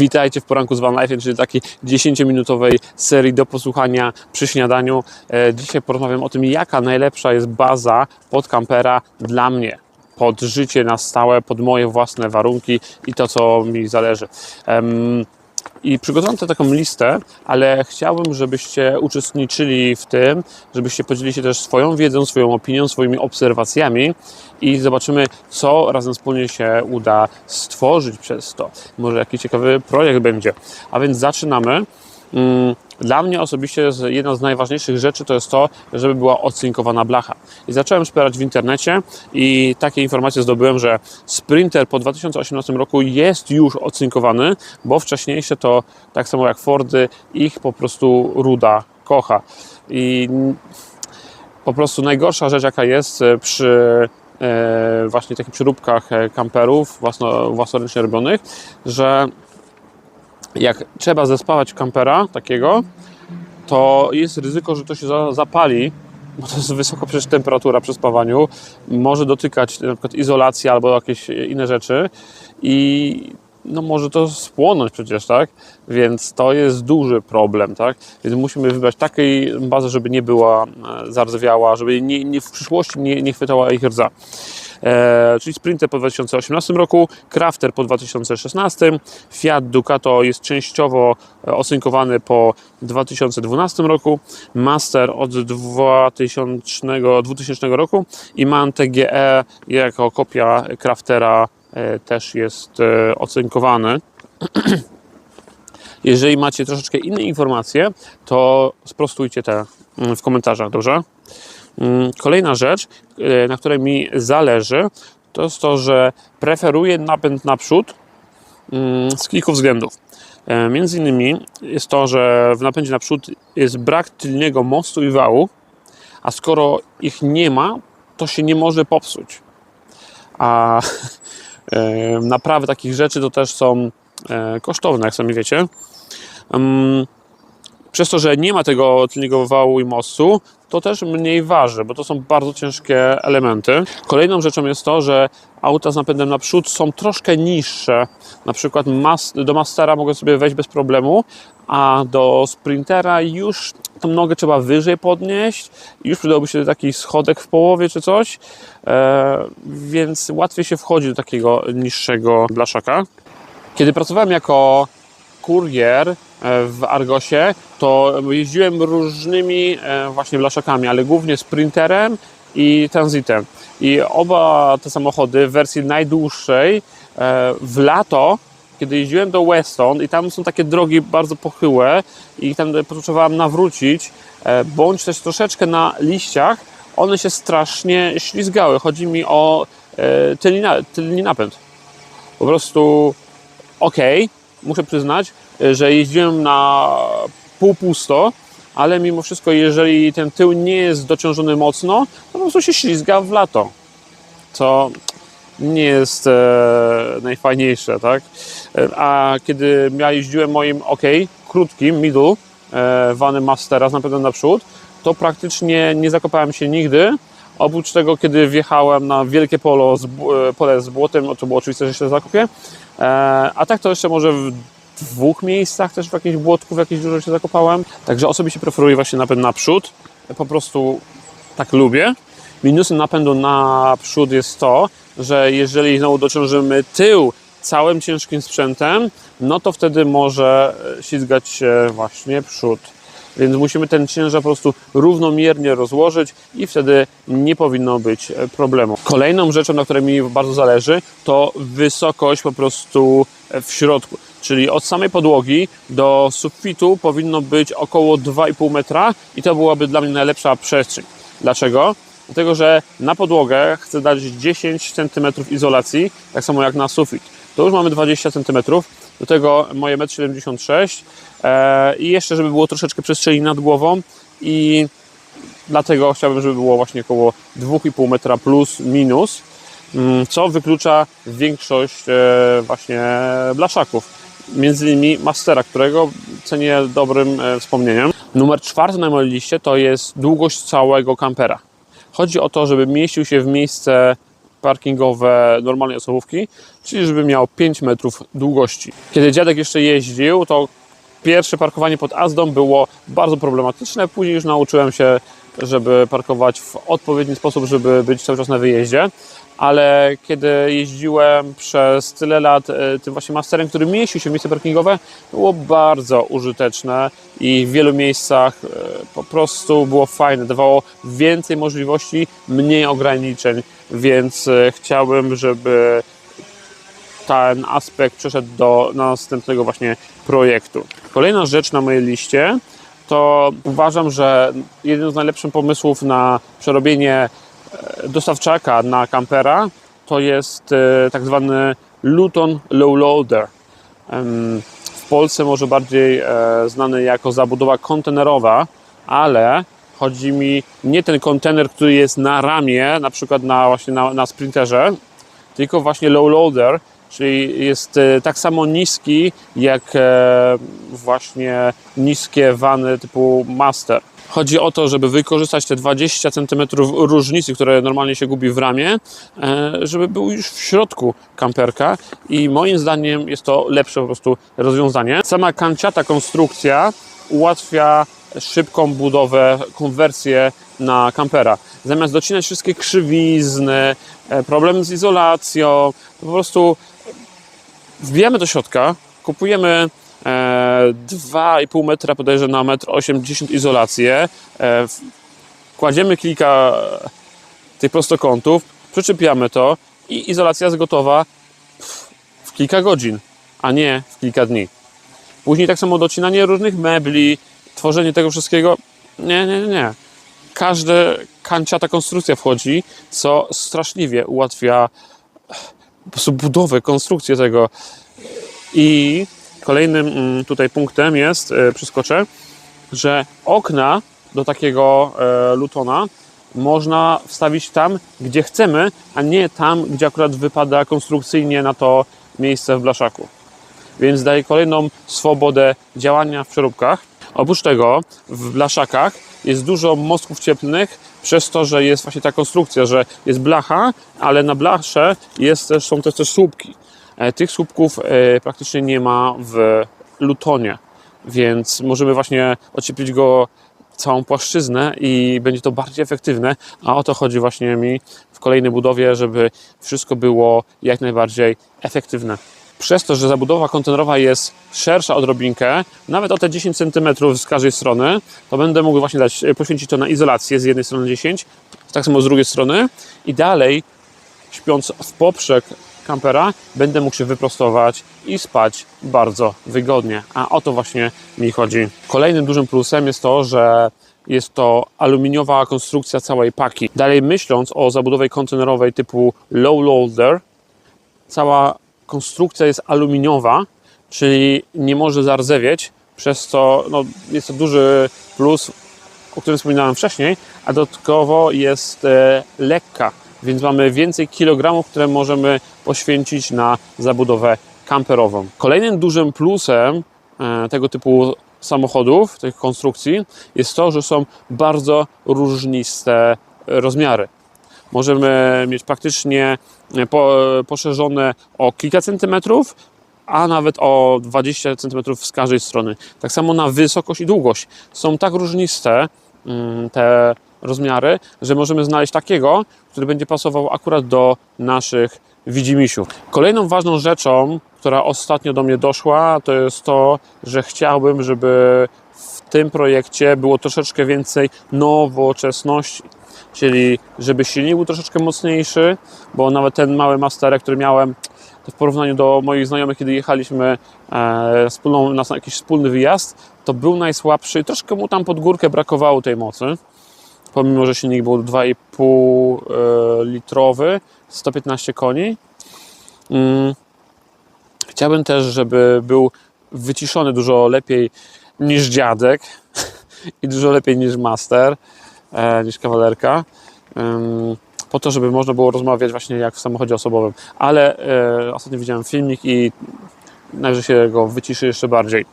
Witajcie w poranku z Van Life, czyli takiej 10-minutowej serii do posłuchania przy śniadaniu. E, Dzisiaj porozmawiam o tym, jaka najlepsza jest baza pod kampera dla mnie. Pod życie na stałe, pod moje własne warunki i to, co mi zależy. I przygotowałem tutaj taką listę, ale chciałbym, żebyście uczestniczyli w tym, żebyście podzielili się też swoją wiedzą, swoją opinią, swoimi obserwacjami i zobaczymy, co razem wspólnie się uda stworzyć przez to. Może jakiś ciekawy projekt będzie. A więc zaczynamy. Dla mnie osobiście jedna z najważniejszych rzeczy to jest to, żeby była ocinkowana blacha. I zacząłem szperać w internecie i takie informacje zdobyłem, że Sprinter po 2018 roku jest już ocynkowany, bo wcześniejsze to tak samo jak Fordy, ich po prostu ruda kocha. I po prostu najgorsza rzecz jaka jest e, przy e, właśnie takich przyróbkach e, kamperów własno, własnoręcznie robionych, że jak trzeba zespawać kampera takiego, to jest ryzyko, że to się za- zapali, bo to jest wysoka przecież temperatura przy spawaniu, może dotykać na przykład izolacji albo jakieś inne rzeczy i no może to spłonąć przecież, tak? Więc to jest duży problem, tak? Więc musimy wybrać takiej bazy, żeby nie była e, zardzewiała, żeby nie, nie w przyszłości nie, nie chwytała ich rdza. E, czyli Sprinter po 2018 roku, Crafter po 2016, Fiat Ducato jest częściowo e, osynkowany po 2012 roku, Master od 2000, 2000 roku i Man TGE jako kopia Craftera e, też jest ocynkowany. Jeżeli macie troszeczkę inne informacje, to sprostujcie te mm, w komentarzach, dobrze? Mm, Kolejna rzecz, e, na której mi zależy, to jest to, że preferuję napęd naprzód mm, z kilku względów. E, Między innymi jest to, że w napędzie naprzód jest brak tylnego mostu i wału, a skoro ich nie ma, to się nie może popsuć. A e, naprawy takich rzeczy to też są kosztowne, jak sami wiecie. Ym, Przez to, że nie ma tego tylnego wału i mostu, to też mniej waży, bo to są bardzo ciężkie elementy. Kolejną rzeczą jest to, że auta z napędem naprzód są troszkę niższe. Na przykład do Mastera mogę sobie wejść bez problemu, a do Sprintera już tą nogę trzeba wyżej podnieść. Już przydałby się taki schodek w połowie czy coś, e, więc łatwiej się wchodzi do takiego niższego blaszaka. Kiedy pracowałem jako kurier e, w Argosie, to jeździłem różnymi e, właśnie blaszakami, ale głównie Sprinterem i Transitem. I oba te samochody w wersji najdłuższej e, w lato, kiedy jeździłem do Weston i tam są takie drogi bardzo pochyłe i tam potrzebowałem nawrócić, bądź też troszeczkę na liściach, one się strasznie ślizgały. Chodzi mi o tylny, na- tylny napęd. Po prostu okej, muszę przyznać, że jeździłem na pół pusto, ale mimo wszystko, jeżeli ten tył nie jest dociążony mocno, to po prostu się ślizga w lato, co nie jest e, najfajniejsze, tak? E, A kiedy ja jeździłem moim OK, krótkim, middle, e, vanem Mastera z napędem naprzód, to praktycznie nie zakopałem się nigdy, Oprócz tego, kiedy wjechałem na wielkie polo z, e, pole z błotem, to było oczywiste, że się zakopię. E, a tak to jeszcze może w dwóch miejscach też w jakichś błotku, w jakiejś dziurze się zakopałem. Także osobiście preferuję właśnie napęd naprzód. Po prostu tak lubię. Minusem napędu naprzód jest to, że jeżeli znowu dociążymy tył całym ciężkim sprzętem, no to wtedy może e, ślizgać się właśnie przód. Więc musimy ten ciężar po prostu równomiernie rozłożyć i wtedy nie powinno być e, problemu. Kolejną rzeczą, na której mi bardzo zależy, to wysokość po prostu e, w środku. Czyli od samej podłogi do sufitu powinno być około 2,5 metra i to byłaby dla mnie najlepsza przestrzeń. Dlaczego? Dlatego, że na podłogę chcę dać 10 cm izolacji, tak samo jak na sufit. To już mamy 20 cm, do tego moje 1,76 m e, i jeszcze, żeby było troszeczkę przestrzeni nad głową i dlatego chciałbym, żeby było właśnie około 2,5 metra plus minus, mm, co wyklucza większość e, właśnie blaszaków. Między innymi Mastera, którego cenię dobrym e, wspomnieniem. Numer czwarty na mojej liście to jest długość całego kampera. Chodzi o to, żeby mieścił się w miejsce parkingowe normalnej osobówki, czyli żeby miał 5 metrów długości. Kiedy dziadek jeszcze jeździł, to pierwsze parkowanie pod Azdą było bardzo problematyczne. Później już nauczyłem się, żeby parkować w odpowiedni sposób, żeby być cały czas na wyjeździe. Ale kiedy jeździłem przez tyle lat e, tym właśnie masterem, który mieścił się w miejsce parkingowe, było bardzo użyteczne i w wielu miejscach e, po prostu było fajne. Dawało więcej możliwości, mniej ograniczeń, więc e, chciałbym, żeby ten aspekt przeszedł do następnego właśnie projektu. Kolejna rzecz na mojej liście to uważam, że jeden z najlepszych pomysłów na przerobienie e, dostawczaka na kampera to jest e, tak zwany Luton Low Loader. Em, W Polsce może bardziej e, znany jako zabudowa kontenerowa, ale chodzi mi nie ten kontener, który jest na ramię, na przykład na, właśnie na, na sprinterze, tylko właśnie low loader, czyli jest e, tak samo niski jak e, właśnie niskie wany typu master. Chodzi o to, żeby wykorzystać te 20 cm różnicy, które normalnie się gubi w ramię, e, żeby był już w środku kamperka i moim zdaniem jest to lepsze po prostu rozwiązanie. Sama kanciata konstrukcja ułatwia szybką budowę, konwersję na kampera. Zamiast docinać wszystkie krzywizny, problem z izolacją, po prostu wbijamy do środka, kupujemy e, 2,5 metra podejrzę na 1,80 m izolację, e, kładziemy kilka tych prostokątów, przyczepiamy to i izolacja jest gotowa w- kilka godzin, a nie w kilka dni. Później tak samo docinanie różnych mebli, tworzenie tego wszystkiego. Nie, nie, nie. Każda kanciata konstrukcja wchodzi, co straszliwie ułatwia po prostu budowę, konstrukcję tego. I kolejnym mm, tutaj punktem jest, e, przeskoczę, że okna do takiego e, Lutona można wstawić tam, gdzie chcemy, a nie tam, gdzie akurat wypada konstrukcyjnie na to miejsce w blaszaku więc daje kolejną swobodę działania w przeróbkach. Oprócz tego w blaszakach jest dużo mostków cieplnych, przez to, że jest właśnie ta konstrukcja, że jest blacha, ale na blasze jest też, są też, też słupki. E, Tych słupków e, praktycznie nie ma w Lutonie, więc możemy właśnie ocieplić go całą płaszczyznę i będzie to bardziej efektywne, a o to chodzi właśnie mi w kolejnej budowie, żeby wszystko było jak najbardziej efektywne przez to, że zabudowa kontenerowa jest szersza odrobinkę, nawet o te 10 cm z każdej strony, to będę mógł właśnie dać, poświęcić to na izolację z jednej strony 10, tak samo z drugiej strony i dalej, śpiąc w poprzek kampera, będę mógł się wyprostować i spać bardzo wygodnie. A o to właśnie mi chodzi. Kolejnym dużym plusem jest to, że jest to aluminiowa konstrukcja całej paki. Dalej myśląc o zabudowie kontenerowej typu low loader, cała konstrukcja jest aluminiowa, czyli nie może zardzewieć, przez co no, jest to duży plus, o którym wspominałem wcześniej, a dodatkowo jest e, lekka, więc mamy więcej kilogramów, które możemy poświęcić na zabudowę kamperową. Kolejnym dużym plusem e, tego typu samochodów, tych konstrukcji, jest to, że są bardzo różniste rozmiary możemy mieć praktycznie po, poszerzone o kilka centymetrów, a nawet o 20 centymetrów z każdej strony. Tak samo na wysokość i długość. Są tak różniste mm, te rozmiary, że możemy znaleźć takiego, który będzie pasował akurat do naszych widzimisiów. Kolejną ważną rzeczą, która ostatnio do mnie doszła, to jest to, że chciałbym, żeby w tym projekcie było troszeczkę więcej nowoczesności czyli żeby silnik był troszeczkę mocniejszy, bo nawet ten mały Masterek, który miałem, w porównaniu do moich znajomych, kiedy jechaliśmy e, wspólną, na jakiś wspólny wyjazd, to był najsłabszy. Troszkę mu tam pod górkę brakowało tej mocy, pomimo, że silnik był 2,5 e, litrowy, 115 koni. Mm. Chciałbym też, żeby był wyciszony dużo lepiej niż dziadek i dużo lepiej niż master, e, niż kawalerka. Ym, po to, żeby można było rozmawiać właśnie jak w samochodzie osobowym. Ale e, ostatnio widziałem filmik i najwyżej się go wyciszy jeszcze bardziej.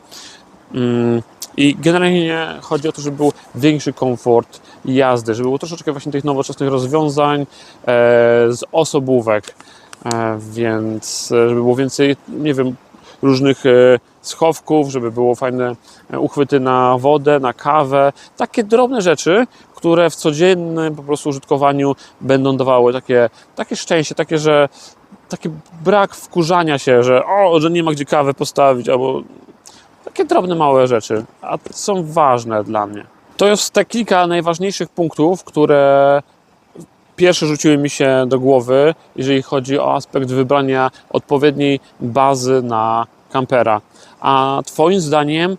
Mm, I generalnie chodzi o to, żeby był większy komfort jazdy, żeby było troszeczkę właśnie tych nowoczesnych rozwiązań e, z osobówek, e, więc e, żeby było więcej, nie wiem, różnych e, schowków, żeby było fajne e, uchwyty na wodę, na kawę, takie drobne rzeczy, które w codziennym po prostu użytkowaniu będą dawały takie, takie szczęście, takie, że taki brak wkurzania się, że o, że nie ma gdzie kawę postawić, albo takie drobne, małe rzeczy, a są ważne dla mnie. To jest te kilka najważniejszych punktów, które pierwsze rzuciły mi się do głowy, jeżeli chodzi o aspekt wybrania odpowiedniej bazy na kampera. A Twoim zdaniem,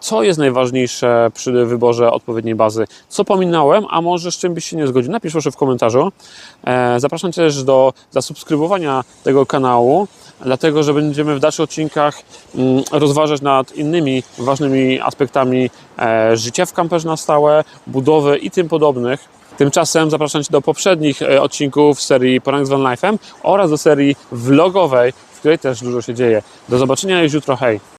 co jest najważniejsze przy wyborze odpowiedniej bazy? Co pominąłem, a może z czym byś się nie zgodził? Napisz proszę w komentarzu. E, Zapraszam Cię też do zasubskrybowania tego kanału, dlatego że będziemy w dalszych odcinkach mm, rozważać nad innymi ważnymi aspektami e, życia w kamperze na stałe, budowy i tym podobnych. Tymczasem zapraszam Cię do poprzednich e, odcinków serii Poranek z Van Life'em oraz do serii vlogowej, w której też dużo się dzieje. Do zobaczenia już jutro, hej!